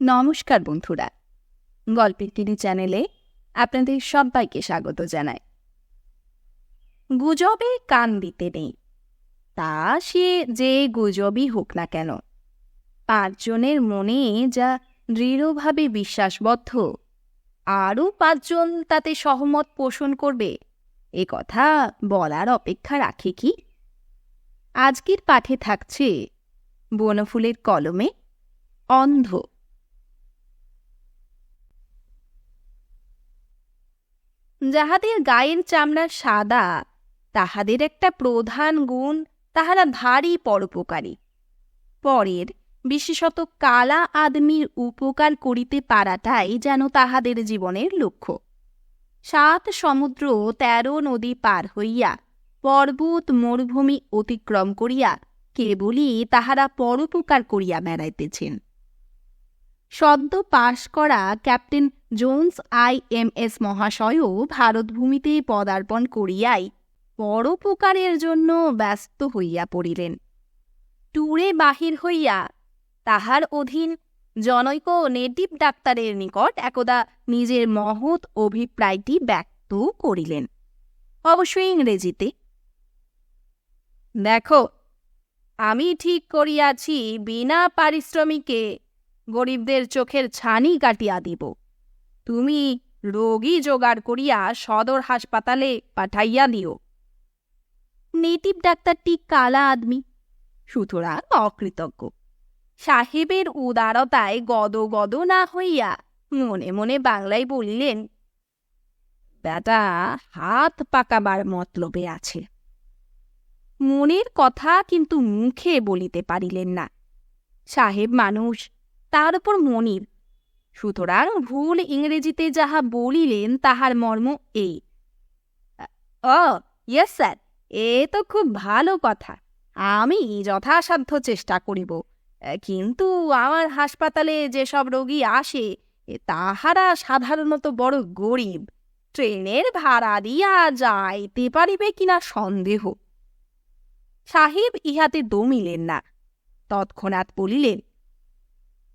নমস্কার বন্ধুরা। গল্পের টিভি চ্যানেলে আপনাদের সবাইকে স্বাগত জানাই। গুজবে কান দিতে নেই। তা সে যে গুজবই হোক না কেন, পাঁচজনের মনে যা দৃঢ়ভাবে বিশ্বাসবদ্ধ, আরও পাঁচজন তাতে সহমত পোষণ করবে, এ কথা বলার অপেক্ষা রাখে কি? আজকের পাঠে থাকছে বনফুলের কলমে অন্ধ যাহাদের গায়ের চামড়া সাদা, তাহাদের একটা প্রধান গুণ, তাহারা ভারী পরোপকারী। পরের, বিশেষত কালা আদমির উপকার করিতে পারাটাই যেন তাহাদের জীবনের লক্ষ্য। সাত সমুদ্র তেরো নদী পার হইয়া, পর্বত মরুভূমি অতিক্রম করিয়া, কেবলই তাহারা পরোপকার করিয়া বেড়াইতেছেন। সদ্য পাশ করা captain Jones I M S মহাশয়ও ভারতভূমিতে পদার্পণ করিয়াই পরোপকারের জন্য ব্যস্ত হইয়া পড়িলেন। ট্যুরে বাহির হইয়া তাহার অধীন জনৈক নেটিভ ডাক্তারের নিকট একদা নিজের মহৎ অভিপ্রায়টি ব্যক্ত করিলেন। অবশ্যই ইংরেজিতে, দেখো, আমি ঠিক করিয়াছি বিনা পারিশ্রমিকে গরিবদের চোখের ছানি কাটিয়া দিব। তুমি রোগী জোগাড় করিয়া সদর হাসপাতালে পাঠাইয়া দিও। নেটিভ ডাক্তারটি কালা আদমি, সুতরাং অকৃতজ্ঞ। সাহেবের উদারতায় গদ গদ না হইয়া মনে মনে বাংলায় বলিলেন, বেটা, হাত পাকাবার মতলবে আছে। মনের কথা কিন্তু মুখে বলিতে পারিলেন না। সাহেব মানুষ তার উপর মনির। সুতরাং ভুল ইংরেজিতে যাহা বলিলেন, তাহার মর্ম এই। ও ইয়েস স্যার এ তো খুব ভালো কথা। আমি যথাসাধ্য চেষ্টা করিব। কিন্তু আমার হাসপাতালে যেসব রোগী আসে তাহারা সাধারণত বড় গরিব। ট্রেনের ভাড়া দিয়া যাইতে পারিবে কিনা সন্দেহ। সাহেব ইহাতে দমিলেন না। তৎক্ষণাৎ বলিলেন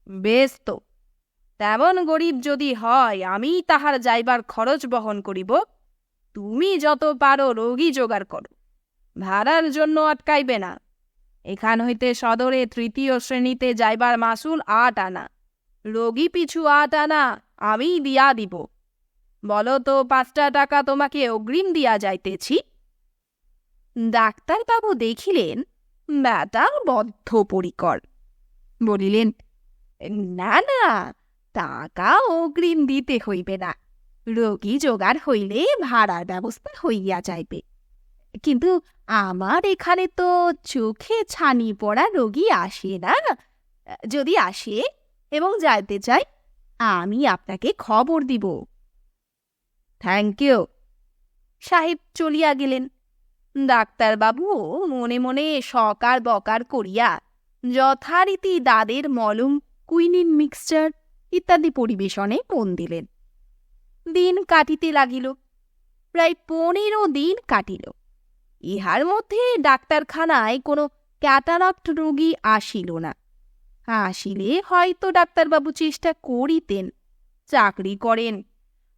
বেশ তো তেমন গরিব যদি হয় আমি তাহার যাইবার খরচ বহন করিব। তুমি যত পারো রোগী জোগাড় করো। ভাড়ার জন্য আটকাইবে না। এখান হইতে সদরে তৃতীয় শ্রেণীতে যাইবার মাসুল আট আনা। রোগী পিছু আট আনা আমি দিয়া দিব। বলো তো, পাঁচটা টাকা তোমাকে অগ্রিম দিয়া যাইতেছি? ডাক্তারবাবু দেখিলেন ব্যাটা বদ্ধপরিকর। বলিলেন না না টাকা অগ্রিম দিতে হইবে না। রোগী জোগাড় হইলে ভাড়ার ব্যবস্থা হইয়া যাইবে। কিন্তু আমার এখানে তো চোখে ছানি পড়া রোগী আসে না। যদি আসে এবং যাইতে চাই আমি আপনাকে খবর দিব। থ্যাংক ইউ সাহেব চলিয়া গেলেন। ডাক্তারবাবুও মনে মনে সকার বকার করিয়া যথারীতি দাদের মলম কুইনিন মিক্সচার ইত্যাদি পরিবেশনে মন দিলেন। দিন কাটিতে লাগিল, প্রায় পনেরো দিন কাটিল। ইহার মধ্যে ডাক্তারখানায় কোনো ক্যাটারাক্ট রোগী আসিল না। আসিলে হয়তো ডাক্তারবাবু চেষ্টা করিতেন, চাকরি করেন,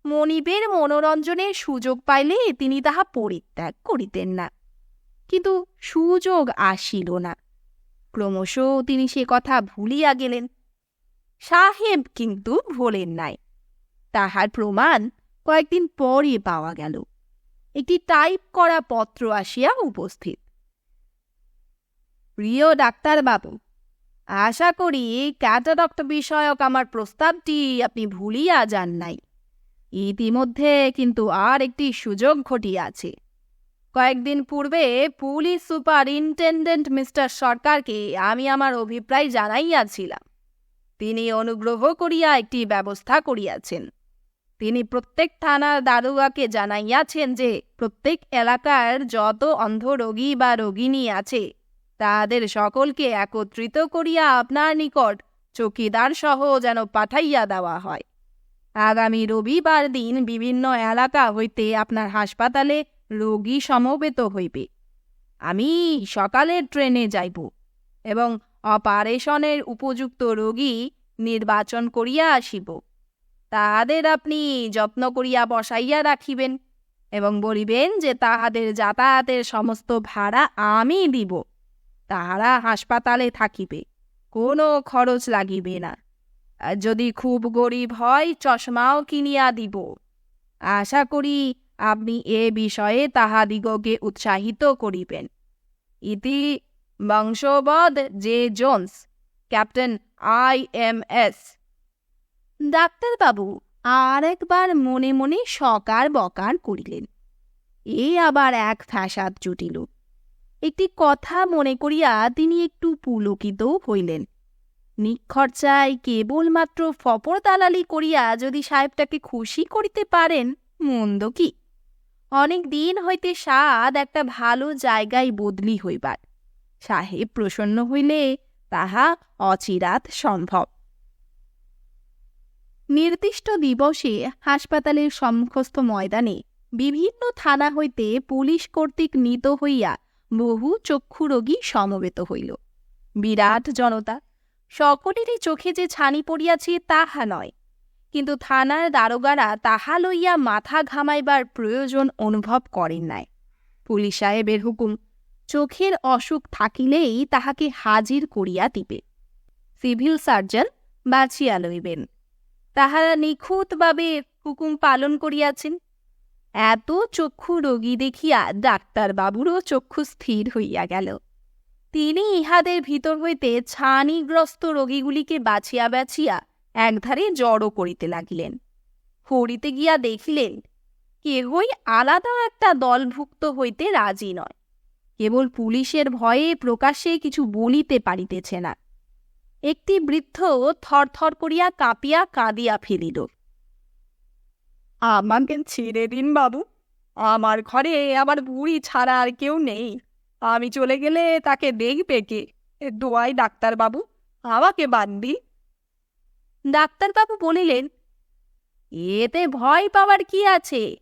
মনিবের মনোরঞ্জনের সুযোগ পাইলে তিনি তাহা পরিত্যাগ করিতেন না। কিন্তু সুযোগ আসিল না। ক্রমশ তিনি সে কথা ভুলিয়া গেলেন। সাহেব কিন্তু ভোলেন নাই তাহার প্রমাণ কয়েকদিন পরে পাওয়া গেল। একটি টাইপ করা পত্র আসিয়া উপস্থিত। প্রিয় ডাক্তারবাবু, আশা করি ক্যাটারক্ট বিষয়ক আমার প্রস্তাবটি আপনি ভুলিয়া যান নাই। ইতিমধ্যে কিন্তু আর একটি সুযোগ ঘটিয়াছে। কয়েকদিন পূর্বে পুলিশ সুপারিনটেন্ডেন্ট মিস্টার সরকারকে আমি আমার অভিপ্রায় জানাইয়াছিলাম। তিনি অনুগ্রহ করিয়া একটি ব্যবস্থা করিয়াছেন। তিনি প্রত্যেক থানার দারোগাকে জানাইয়াছেন যে, প্রত্যেক এলাকার যত অন্ধ রোগী বা রোগিনী আছে তাদের সকলকে একত্রিত করিয়া আপনার নিকট চকিদার সহ যেন পাঠাইয়া দেওয়া হয়। আগামী রবিবার দিন বিভিন্ন এলাকা হইতে আপনার হাসপাতালে রোগী সমবেত হইবে। আমি সকালের ট্রেনে যাইব এবং অপারেশনের উপযুক্ত রোগী নির্বাচন করিয়া আসিব। তাহাদের আপনি যত্ন করিয়া বসাইয়া রাখিবেন এবং বলিবেন যে তাহাদের যাতায়াতের সমস্ত ভাড়া আমি দিব। তাহারা হাসপাতালে থাকিবে, কোনো খরচ লাগিবে না। আর যদি খুব গরিব হয়, চশমাও কিনিয়া দিব। আশা করি আপনি এ বিষয়ে তাহাদিগকে উৎসাহিত করিবেন। ইতি বংশবদ J Jones, captain I M S. ডাক্তারবাবু আর একবার মনে মনে সকার বকার করিলেন। এ আবার এক ফ্যাসাদ জুটিল। একটি কথা মনে করিয়া তিনি একটু পুলকিতও হইলেন। নিখরচায় কেবলমাত্র ফপর দালালি করিয়া যদি সাহেবটাকে খুশি করিতে পারেন, মন্দ কি? অনেক দিন হইতে সাদ একটা ভালো জায়গায় বদলি হইবার। সাহেব প্রসন্ন হইলে তাহা অচিরাত সম্ভব। নির্দিষ্ট দিবসে হাসপাতালের সম্মুখস্থ ময়দানে বিভিন্ন থানা হইতে পুলিশ কর্তৃক নিত হইয়া বহু চক্ষু রোগী সমবেত হইল। বিরাট জনতা, সকলেরই চোখে যে ছানি পড়িয়াছে তাহা নয়, কিন্তু থানার দারোগারা তাহা লইয়া মাথা ঘামাইবার প্রয়োজন অনুভব করেন নাই। পুলিশ সাহেবের হুকুম চোখের অসুখ থাকিলেই তাহাকে হাজির করিয়া দিবে। সিভিল সার্জন বাঁচিয়া লইবেন। তাহারা নিখুঁতভাবে হুকুম পালন করিয়াছেন। এত চক্ষু রোগী দেখিয়া ডাক্তারবাবুরও চক্ষু স্থির হইয়া গেল। তিনি ইহাদের ভিতর হইতে ছানিগ্রস্ত রোগীগুলিকে বাছিয়া বাছিয়া একধারে জড়ো করিতে লাগিলেন। হরিতে গিয়া দেখিলেন, কেহই আলাদা একটা দলভুক্ত হইতে রাজি নয়। কেবল পুলিশের ভয়ে প্রকাশ্যে কিছু বলিতে পারিতেছে না। একটি বৃদ্ধ থরথর করিয়া কাঁপিয়া কাঁদিয়া ফেলিল। আমাকে ছেড়ে দিন বাবু, আমার ঘরে আমার বুড়ি ছাড়া আর কেউ নেই। আমি চলে গেলে তাকে দেখবে কে? দোয়াই ডাক্তারবাবু আমাকে বান্দি। ডাক্তারবাবু বলিলেন, এতে ভয় পাওয়ার কি আছে?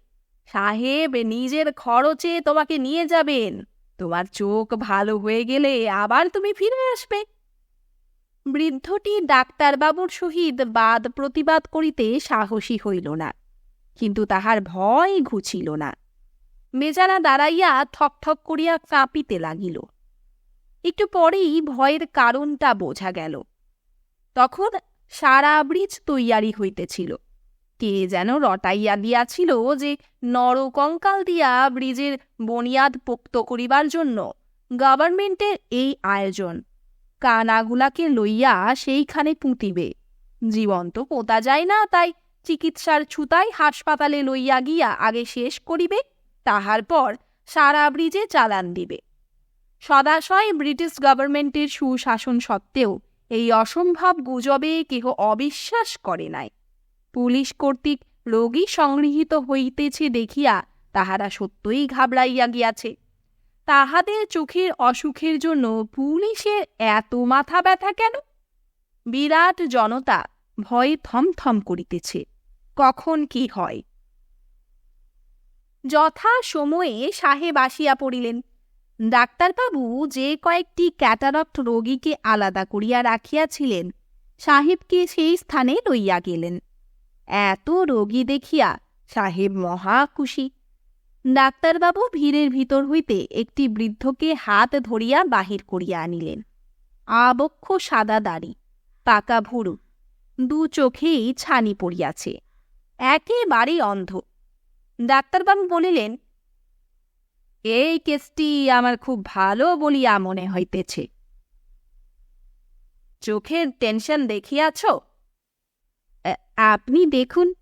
সাহেব নিজের খরচে তোমাকে নিয়ে যাবেন। তোমার চোখ ভালো হয়ে গেলে আবার তুমি ফিরে আসবে। বৃদ্ধটি ডাক্তারবাবুর সহিত বাদ প্রতিবাদ করিতে সাহসী হইল না, কিন্তু তাহার ভয় ঘুচিল না। বেচারা দাঁড়াইয়া ঠকঠক করিয়া কাঁপিতে লাগিল। একটু পরেই ভয়ের কারণটা বোঝা গেল। তখন সারা ব্রিজ তৈয়ারি হইতেছিল। কে যেন রটাইয়া দিয়াছিল যে নরকঙ্কাল দিয়া ব্রিজের বনিয়াদ পোক্ত করিবার জন্য গভর্নমেন্টের এই আয়োজন। কানাগুলাকে লইয়া সেইখানে পুঁতিবে। জীবন্ত পোতা যায় না, তাই চিকিৎসার ছুতাই হাসপাতালে লইয়া গিয়া আগে শেষ করিবে, তাহার পর সারা ব্রিজে চালান দিবে। সদাশয় ব্রিটিশ গভর্নমেন্টের সুশাসন সত্ত্বেও এই অসম্ভব গুজবে কেহ অবিশ্বাস করে নাই। পুলিশ কর্তৃক রোগী সংগৃহীত হইতেছে দেখিয়া তাহারা সত্যই ঘাবড়াইয়া গিয়াছে। তাহাদের চোখের অসুখের জন্য পুলিশের এত মাথা ব্যথা কেন? বিরাট জনতা ভয়ে থমথম করিতেছে, কখন কি হয়? যথা সময়ে সাহেব আসিয়া পড়িলেন। ডাক্তারবাবু যে কয়েকটি ক্যাটারক্ট রোগীকে আলাদা করিয়া রাখিয়াছিলেন, সাহেবকে সেই স্থানে লইয়া গেলেন। এত রোগী দেখিয়া সাহেব মহা খুশি। ডাক্তারবাবু ভিড়ের ভিতর হইতে একটি বৃদ্ধকে হাত ধরিয়া বাহির করিয়া আনিলেন। আবক্ষ সাদা দাড়ি, পাকা ভুরু, দু চোখেই ছানি পড়িয়াছে একেবারে অন্ধ। ডাক্তারবাবু বলিলেন, এই কেসটি আমার খুব ভালো বলিয়া মনে হইতেছে। চোখের টেনশন দেখিয়াছ? আপনি দেখুন।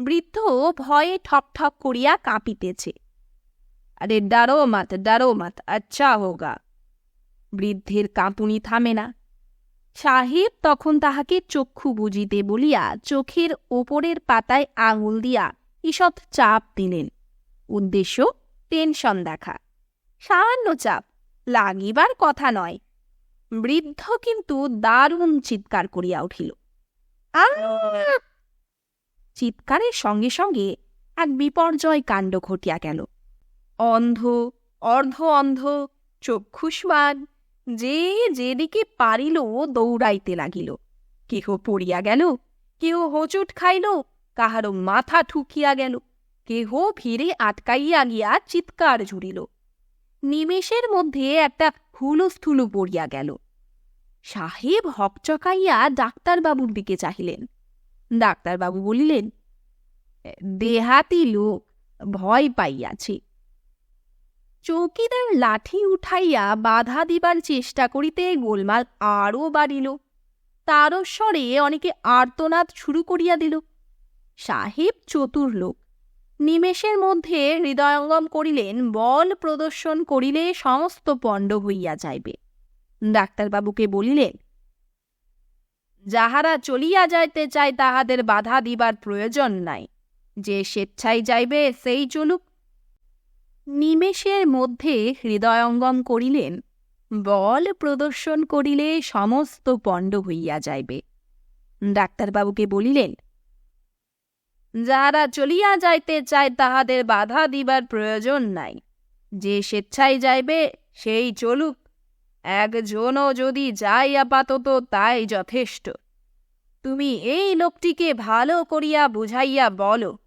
বৃদ্ধ ভয়ে ঠক করিয়া কাঁপিতেছে। আরে ডারো মাত ডারো মাত আচ্ছা হোগা। বৃদ্ধের কাঁপুনি থামে না। সাহেব তখন তাহাকে চক্ষু বুঝিতে বলিয়া চোখের ওপরের পাতায় আঙুল দিয়া ঈষৎ চাপ দিলেন। উদ্দেশ্য, টেনশন দেখা। সামান্য চাপ, লাগিবার কথা নয়। বৃদ্ধ কিন্তু দারুণ চিৎকার করিয়া উঠিল। চিৎকারের সঙ্গে সঙ্গে এক বিপর্যয় কাণ্ড ঘটিয়া গেল। অন্ধ, অর্ধ অন্ধ চক্ষুষ্মান যে যেদিকে পারিল দৌড়াইতে লাগিল। কেহ পড়িয়া গেল, কেহ হোঁচট খাইল কাহারও মাথা ঠুকিয়া গেল, কেহ ভিড়ে আটকাইয়া গিয়া চিৎকার ঝুড়িল নিমেষের মধ্যে একটা হুলস্থুলু পড়িয়া গেল। সাহেব হকচকাইয়া ডাক্তারবাবুর দিকে চাহিলেন। ডাক্তারবাবু বলিলেন, দেহাতি লোক, ভয় পাইয়াছে। চৌকিদার লাঠি উঠাইয়া বাধা দিবার চেষ্টা করিতে গোলমাল আরও বাড়িল। তারস্বরে অনেকে আর্তনাদ শুরু করিয়া দিল। সাহেব চতুর লোক। নিমেষের মধ্যে হৃদয়ঙ্গম করিলেন, বল প্রদর্শন করিলে সমস্ত পণ্ড হইয়া যাইবে। ডাক্তারবাবুকে বলিলেন, যাহারা চলিয়া যাইতে চায় তাহাদের বাধা দিবার প্রয়োজন নাই। যে স্বেচ্ছায় যাইবে সেই চলুক। নিমেষের মধ্যে হৃদয়ঙ্গম করিলেন, বল প্রদর্শন করিলে সমস্ত পণ্ড হইয়া যাইবে। ডাক্তারবাবুকে বলিলেন, যাহারা চলিয়া যাইতে চায় তাহাদের বাধা দিবার প্রয়োজন নাই। যে স্বেচ্ছায় যাইবে সেই চলুক। একজনও যদি যাই আপাতত, তাই যথেষ্ট। তুমি এই লোকটিকে ভালো করিয়া বুঝাইয়া বলো।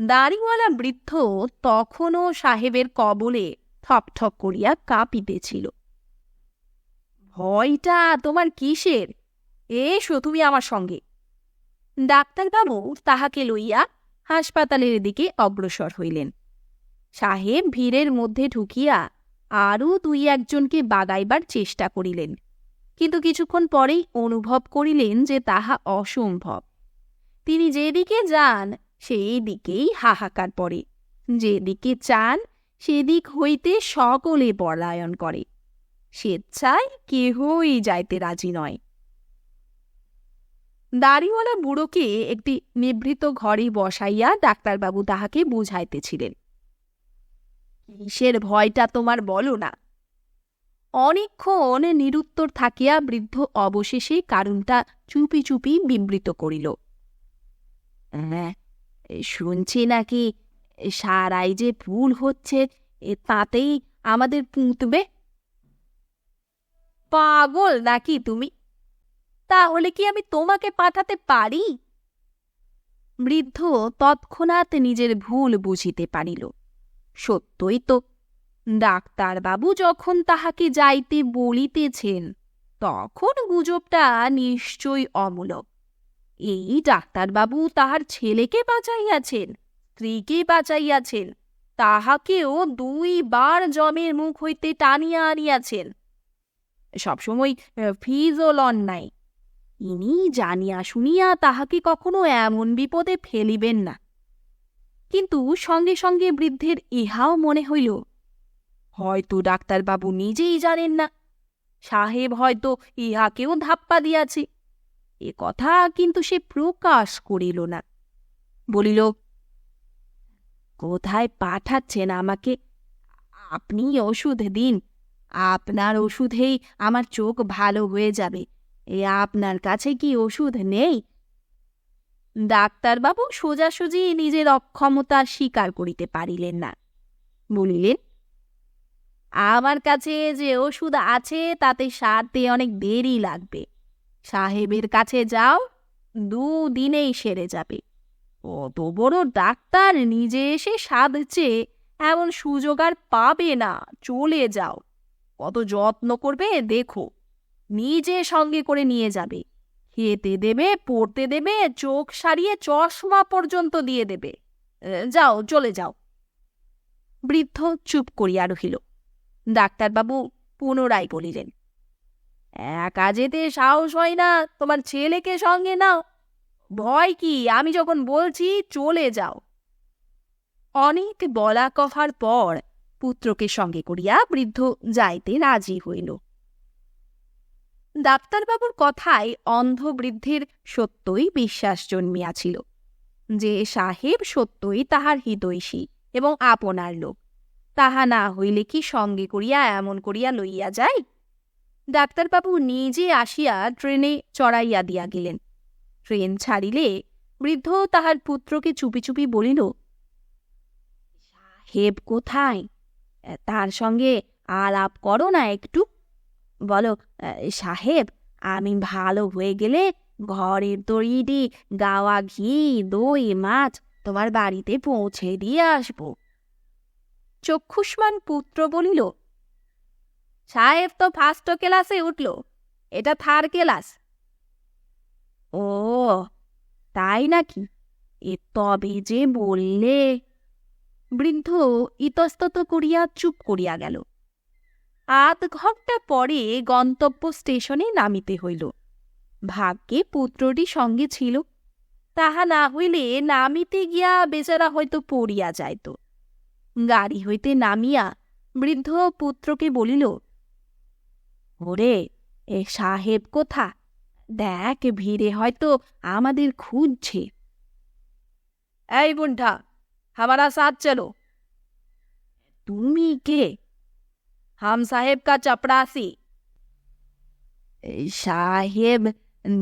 দাড়িওয়ালা বৃদ্ধ তখনও সাহেবের কবলে ঠকঠক করিয়া কাঁপিতেছিল। ভয়টা তোমার কিসের? এসো তুমি আমার সঙ্গে। ডাক্তারবাবু তাহাকে লইয়া হাসপাতালের দিকে অগ্রসর হইলেন। সাহেব ভিড়ের মধ্যে ঢুকিয়া আরও দুই একজনকে বাগাইবার চেষ্টা করিলেন, কিন্তু কিছুক্ষণ পরেই অনুভব করিলেন যে তাহা অসম্ভব। তিনি যেদিকে যান সেই দিকেই হাহাকার পড়ে, যেদিকে চান, সেদিক হইতে সকলে পলায়ন করে, স্বেচ্ছায় কেহই যাইতে রাজি নয়। দাড়িওয়ালা বুড়োকে একটি নিভৃত ঘরে বসাইয়া ডাক্তারবাবু তাহাকে বুঝাইতেছিলেন। কিসের ভয়টা তোমার বলো না। অনেকক্ষণ নিরুত্তর থাকিয়া বৃদ্ধ অবশেষে কারণটা চুপি চুপি বিবৃত করিল। হ্যাঁ শুনছি নাকি সারাই যে ভুল হচ্ছে তাতেই আমাদের পুঁতবে? পাগল নাকি তুমি? তাহলে কি আমি তোমাকে পাঠাতে পারি? বৃদ্ধ তৎক্ষণাৎ নিজের ভুল বুঝিতে পারিল। সত্যই তো। ডাক্তারবাবু যখন তাহাকে যাইতে বলিতেছেন, তখন গুজবটা নিশ্চয়ই অমূলক। এই ডাক্তারবাবু তাহার ছেলেকে বাঁচাইয়াছেন, স্ত্রীকে বাঁচাইয়াছেন, তাহাকেও দুইবার জমের মুখ হইতে টানিয়া আনিয়াছেন। সবসময় ফিজও লন নাই। ইনি জানিয়া শুনিয়া তাহাকে কখনো এমন বিপদে ফেলিবেন না। কিন্তু সঙ্গে সঙ্গে বৃদ্ধের ইহাও মনে হইল, হয়তো ডাক্তারবাবু নিজেই জানেন না। সাহেব হয়তো ইহাকেও ধাপ্পা দিয়াছে। এ কথা কিন্তু সে প্রকাশ করিল না। বলিল, কোথায় পাঠাচ্ছেন আমাকে? আপনি ওষুধ দিন। আপনার ওষুধেই আমার চোখ ভালো হয়ে যাবে। এ আপনার কাছে কি ওষুধ নেই? ডাক্তারবাবু সোজাসুজি নিজের অক্ষমতা স্বীকার করিতে পারিলেন না। বলিলেন, আমার কাছে যে ওষুধ আছে, তাতে সারতে অনেক দেরি লাগবে। সাহেবের কাছে যাও, দুদিনেই সেরে যাবে। অত বড় ডাক্তার নিজে এসে সাধছে, এমন সুযোগ আর পাবে না, চলে যাও। কত যত্ন করবে, দেখো। নিজে সঙ্গে করে নিয়ে যাবে। খেতে দেবে, পড়তে দেবে, চোখ সারিয়ে চশমা পর্যন্ত দিয়ে দেবে। যাও, চলে যাও। বৃদ্ধ চুপ করিয়া রহিল। ডাক্তারবাবু পুনরায় বলিলেন, একা যেতে সাহস হয় না, তোমার ছেলেকে সঙ্গে নাও। ভয় কি, আমি যখন বলছি, চলে যাও। অনেক বলা কহার পর পুত্রকে সঙ্গে করিয়া বৃদ্ধ যাইতে রাজি হইল। ডাক্তারবাবুর কথায় অন্ধ বৃদ্ধের সত্যই বিশ্বাস জন্মিয়াছিল, যে সাহেব সত্যই তাহার হিতৈষী এবং আপনার লোক। তাহা না হইলে কি সঙ্গে করিয়া এমন করিয়া লইয়া যায়? ডাক্তারবাবু নিজে আসিয়া ট্রেনে চড়াইয়া দিয়া গেলেন। ট্রেন ছাড়িলে বৃদ্ধ তাহার পুত্রকে চুপি চুপি বলিল, সাহেব কোথায়? তার সঙ্গে আলাপ করো না একটু। বলো সাহেব, আমি ভালো হয়ে গেলে ঘরের তৈরি গাওয়া ঘি, দই, মাছ তোমার বাড়িতে পৌঁছে দিয়ে আসব। চক্ষুষ্মান পুত্র বলিল, সাহেব তো ফার্স্ট ক্লাসে উঠল, এটা থার্ড ক্লাস ও, তাই নাকি? এ তবে যে বললে। বৃদ্ধ ইতস্তত করিয়া চুপ করিয়া গেল। আধ ঘণ্টা পরে গন্তব্য স্টেশনে নামিতে হইল। ভাগ্যে পুত্রটি সঙ্গে ছিল। তাহা না হইলে নামিতে গিয়া বেচারা হয়তো পড়িয়া যাইত। গাড়ি হইতে নামিয়া বৃদ্ধ পুত্রকে বলিল, ওরে, এ সাহেব কোথা? দেখ, ভিড়ে হয়তো আমাদের খুঁজছে। এই বুন্ঠা হামারা সাথ চলো। তুমি কে? हम साहेब का चपरासी সাহেব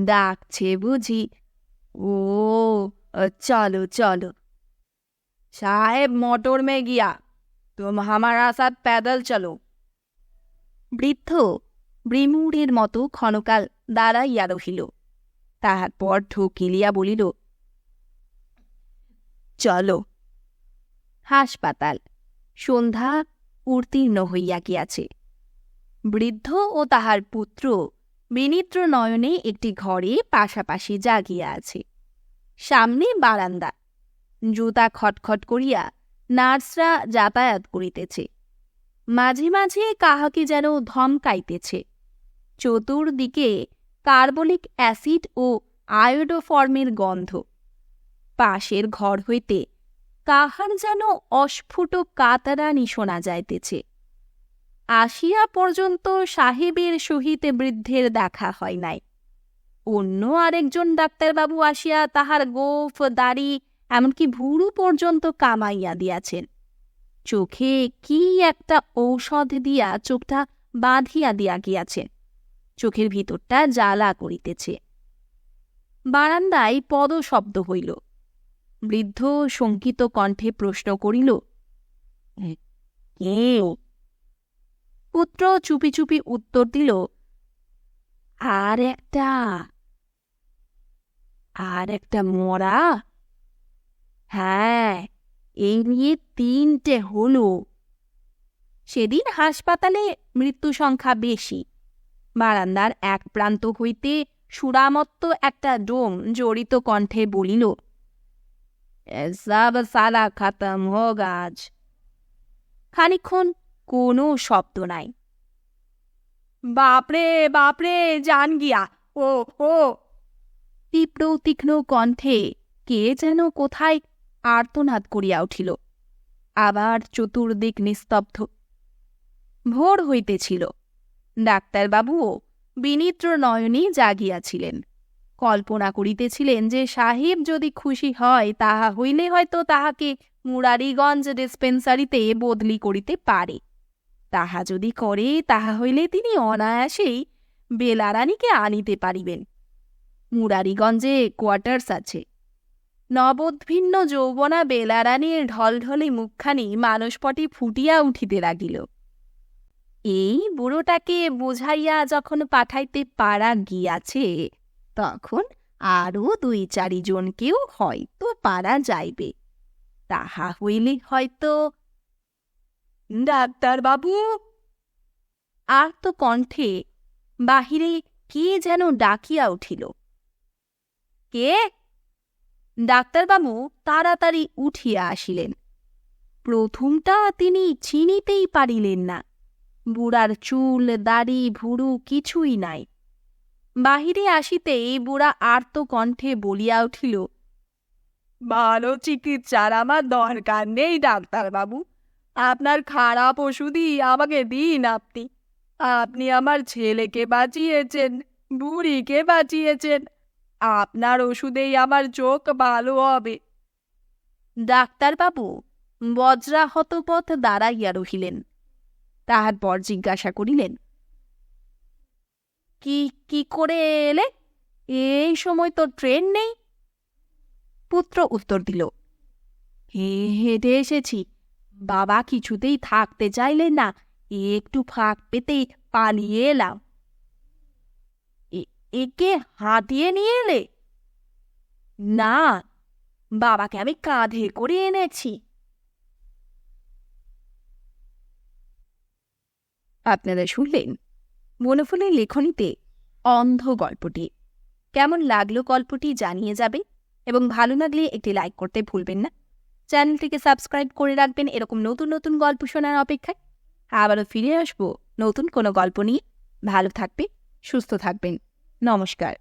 ডাকছে বুঝি ও চলো চলো साहेब मोटर में गया तुम हमारा साथ पैदल चलो বৃদ্ধ ব্রিমুড়ের মতো ক্ষণকাল দাঁড়াইয়া রহিল তাহার পর ঠকিলিয়া বলিল চলো হাসপাতাল সন্ধ্যা উত্তীর্ণ হইয়া গিয়াছে। বৃদ্ধ ও তাহার পুত্র বিনিত্র নয়নে একটি ঘরে পাশাপাশি জাগিয়া আছে। সামনে বারান্দা। জুতা খটখট করিয়া নার্সরা যাতায়াত করিতেছে। মাঝে মাঝে কাহাকে যেন ধমকাইতেছে। চতুর্দিকে কার্বলিক অ্যাসিড ও আয়োডোফর্মের গন্ধ। পাশের ঘর হইতে কাহার যেন অস্ফুট কাতারানি শোনা যাইতেছে। আসিয়া পর্যন্ত সাহেবের সহিত বৃদ্ধের দেখা হয় নাই। অন্য আরেকজন ডাক্তারবাবু আসিয়া তাহার গোফ, দাড়ি, এমনকি ভুরু পর্যন্ত কামাইয়া দিয়াছেন। চোখে কি একটা ঔষধ দিয়া চোখটা বাঁধিয়া দিয়া গিয়াছেন। চোখের ভিতরটা জ্বালা করিতেছে। বারান্দায় পদ শব্দ হইল। বৃদ্ধ শঙ্কিত কণ্ঠে প্রশ্ন করিল কে পুত্র চুপি চুপি উত্তর দিল আর একটা। আর একটা মরা? হ্যাঁ এই নিয়ে তিনটে হলো। সেদিন হাসপাতালে মৃত্যু সংখ্যা বেশি। বারান্দার এক প্রান্ত হইতে সুরামত্ত একটা ডোম জড়িত কণ্ঠে বলিল সব সালা খতম হোক আজ খানিক্ষণ কোনো শব্দ নাই। বাপরে বাপরে, জান গিয়া, ও ও। তীব্র তীক্ষ্ণ কণ্ঠে কে যেন কোথায় আর্তনাদ করিয়া উঠিল। আবার চতুর্দিক নিস্তব্ধ। ভোর হইতেছিল। ডাক্তারবাবুও বিনিত্র নয়নে জাগিয়াছিলেন। কল্পনা করিতেছিলেন যে সাহেব যদি খুশি হয়, তাহা হইলে হয়তো তাহাকে মুরারিগঞ্জ ডিসপেন্সারিতে বদলি করিতে পারে। তাহা যদি করে, তাহা হইলে তিনি অনায়াসেই বেলারানীকে আনিতে পারিবেন। মুরারিগঞ্জে কোয়ার্টার্স আছে। নবোদ্ভিন্ন যৌবনা বেলারানীর ঢলঢলে মুখখানি মানসপটে ফুটিয়া উঠিতে লাগিল। এই বুড়োটাকে বুঝাইয়া যখন পাঠাইতে পারা গিয়াছে তখন আরও দুই চারিজনকেও হয়তো পারা যাইবে। তাহা হইলে হয়তো ডাক্তারবাবু, আর তো কণ্ঠে বাহিরে কে যেন ডাকিয়া উঠিল। কে? ডাক্তারবাবু তাড়াতাড়ি উঠিয়া আসিলেন। প্রথমটা তিনি চিনিতেই পারিলেন না। বুড়ার চুল, দাড়ি, ভুরু কিছুই নাই। বাহিরে আসিতেই বুড়া আর্ত কণ্ঠে বলিয়া উঠিল ভালো চিকিৎসার আমার দরকার নেই, ডাক্তারবাবু। আপনার খারাপ ওষুধই আমাকে দিন আপনি। আপনি আমার ছেলেকে বাঁচিয়েছেন, বুড়িকে বাঁচিয়েছেন। আপনার ওষুধেই আমার চোখ ভালো হবে। ডাক্তারবাবু বজ্রাহত পথ দাঁড়াইয়া রহিলেন। তাহার পর জিজ্ঞাসা করিলেন কি কি করে এলে? এই সময় তো ট্রেন নেই? পুত্র উত্তর দিল, হে, হেঁটে এসেছি। বাবা কিছুতেই থাকতে চাইলেন না, একটু ফাঁক পেতেই পালিয়ে এলাম। একে হাতিয়ে নিয়ে এলে? না, বাবাকে আমি কাঁধে করে এনেছি। আপনারা শুনলেন বনফুলের লেখনীতে অন্ধ গল্পটি। কেমন লাগল গল্পটি জানিয়ে যাবে এবং ভালো লাগলে একটি লাইক করতে ভুলবেন না। চ্যানেলটিকে সাবস্ক্রাইব করে রাখবেন এরকম নতুন নতুন গল্প শোনার অপেক্ষায়। আবারও ফিরে আসব নতুন কোনো গল্প নিয়ে। ভালো থাকবে সুস্থ থাকবেন। নমস্কার।